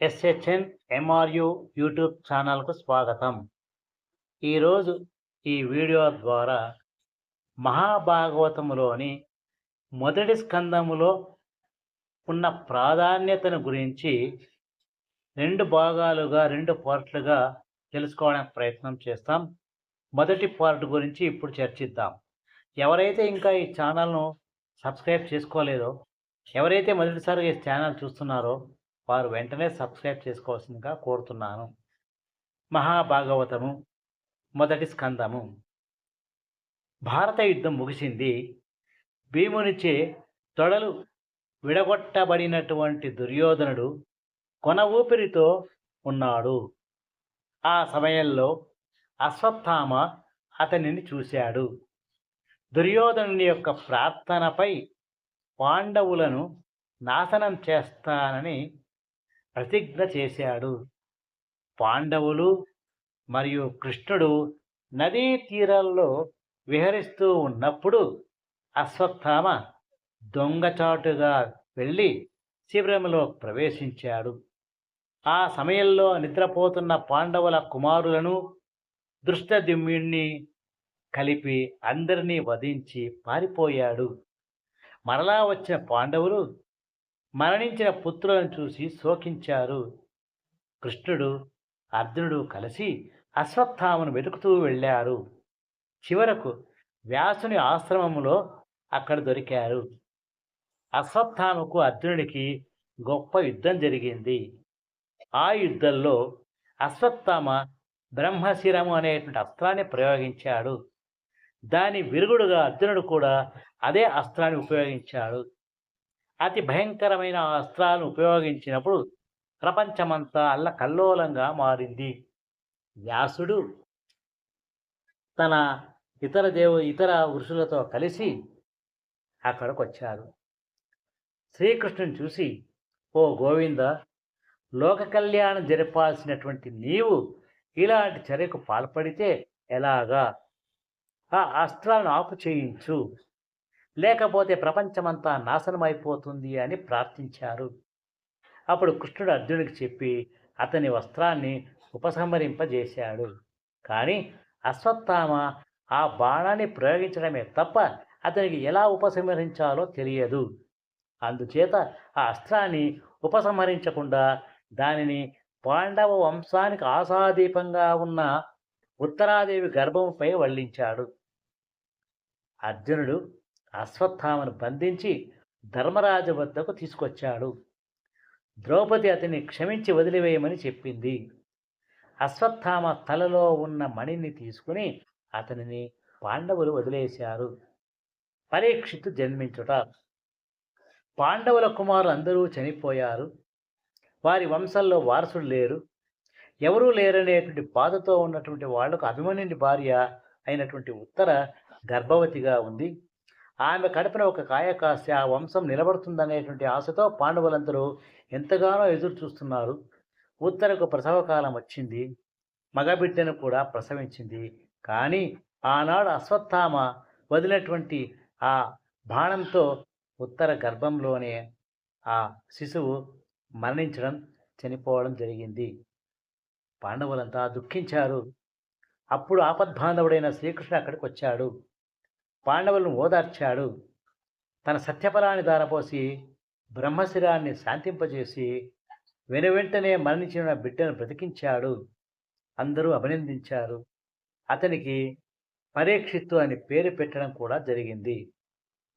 ఎస్హెచ్ఎన్ ఎంఆర్యు YouTube ఛానల్కు స్వాగతం. ఈరోజు ఈ వీడియో ద్వారా మహాభాగవతములోని మొదటి స్కందములో ఉన్న ప్రాధాన్యతను గురించి రెండు భాగాలుగా రెండు పార్ట్లుగా తెలుసుకోవడానికి ప్రయత్నం చేస్తాం. మొదటి పార్ట్ గురించి ఇప్పుడు చర్చిద్దాం. ఎవరైతే ఇంకా ఈ ఛానల్ను సబ్స్క్రైబ్ చేసుకోలేదో ఎవరైతే మొదటిసారిగా ఈ ఛానల్ చూస్తున్నారో వారు వెంటనే సబ్స్క్రైబ్ చేసుకోవాల్సిందిగా కోరుతున్నాను. మహాభాగవతము మొదటి స్కందము. భారత యుద్ధం ముగిసింది. భీమునిచే తొడలు విడగొట్టబడినటువంటి దుర్యోధనుడు కొన ఊపిరితో ఉన్నాడు. ఆ సమయంలో అశ్వత్థామ అతనిని చూశాడు. దుర్యోధనుని యొక్క ప్రార్థనపై పాండవులను నాశనం చేస్తానని ప్రతిజ్ఞ చేశాడు. పాండవులు మరియు కృష్ణుడు నదీ తీరాల్లో విహరిస్తూ ఉన్నప్పుడు అశ్వత్థామ దొంగచాటుగా వెళ్ళి శిబిరంలో ప్రవేశించాడు. ఆ సమయంలో నిద్రపోతున్న పాండవుల కుమారులను దృష్టదిమ్యుణ్ణి కలిపి అందరినీ వధించి పారిపోయాడు. మరలా వచ్చిన పాండవులు మరణించిన పుత్రులను చూసి శోకించారు. కృష్ణుడు అర్జునుడు కలిసి అశ్వత్థామను వెతుకుతూ వెళ్ళారు. చివరకు వ్యాసుని ఆశ్రమములో అక్కడ దొరికారు. అశ్వత్థామకు అర్జునుడికి గొప్ప యుద్ధం జరిగింది. ఆ యుద్ధంలో అశ్వత్థామ బ్రహ్మశిరము అనేటువంటి అస్త్రాన్ని ప్రయోగించాడు. దాని విరుగుడుగా అర్జునుడు కూడా అదే అస్త్రాన్ని ఉపయోగించాడు. అతి భయంకరమైన అస్త్రాలను ఉపయోగించినప్పుడు ప్రపంచమంతా అల్ల కల్లోలంగా మారింది. వ్యాసుడు తన ఇతర దేవు ఇతర ఋషులతో కలిసి అక్కడికి వచ్చారు శ్రీకృష్ణుని చూసి ఓ గోవింద లోక కళ్యాణం జరపాల్సినటువంటి నీవు ఇలాంటి చర్యకు పాల్పడితే ఎలాగా? ఆ అస్త్రాలను ఆపు చేయించు లేకపోతే ప్రపంచమంతా నాశనం అయిపోతుంది అని ప్రార్థించారు. అప్పుడు కృష్ణుడు అర్జునుడికి చెప్పి అతని వస్త్రాన్ని ఉపసంహరింపజేశాడు. కానీ అశ్వత్థామ ఆ బాణాన్ని ప్రయోగించడమే తప్ప అతనికి ఎలా ఉపసంహరించాలో తెలియదు. అందుచేత ఆ అస్త్రాన్ని ఉపసంహరించకుండా దానిని పాండవ వంశానికి ఆశాదీపంగా ఉన్న ఉత్తరాదేవి గర్భంపై వల్లించాడు. అర్జునుడు అశ్వత్థామను బంధించి ధర్మరాజు వద్దకు తీసుకొచ్చాడు. ద్రౌపది అతన్ని క్షమించి వదిలివేయమని చెప్పింది. అశ్వత్థామ తలలో ఉన్న మణిని తీసుకుని అతనిని పాండవులు వదిలేశారు. పరీక్షిత్తు జన్మించుట. పాండవుల కుమారులు అందరూ చనిపోయారు. వారి వంశంలో వారసుడు లేరు. ఎవరూ లేరనేటువంటి బాధతో ఉన్నటువంటి వాళ్ళకు అభిమన్యుని భార్య అయినటువంటి ఉత్తర గర్భవతిగా ఉంది. ఆమె కడుపున ఒక కాయ కాస్తే ఆ వంశం నిలబడుతుందనేటువంటి ఆశతో పాండవులందరూ ఎంతగానో ఎదురు చూస్తున్నారు. ఉత్తరకు ప్రసవకాలం వచ్చింది. మగబిడ్డను కూడా ప్రసవించింది. కానీ ఆనాడు అశ్వత్థామ వదిలినటువంటి ఆ బాణంతో ఉత్తర గర్భంలోనే ఆ శిశువు మరణించడం చనిపోవడం జరిగింది. పాండవులంతా దుఃఖించారు. అప్పుడు ఆపద్బాంధవుడైన శ్రీకృష్ణ అక్కడికి వచ్చాడు పాండవులను ఓదార్చాడు. తన సత్యఫలాన్ని దారపోసి బ్రహ్మశిరాన్ని శాంతింపజేసి వెనువెంటనే మరణించిన బిడ్డను బ్రతికించాడు. అందరూ అభినందించారు. అతనికి పరీక్షిత్తు అని పేరు పెట్టడం కూడా జరిగింది.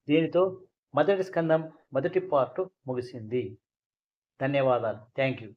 దీనితో మొదటి స్కందం మొదటి పార్టు ముగిసింది. ధన్యవాదాలు. Thank you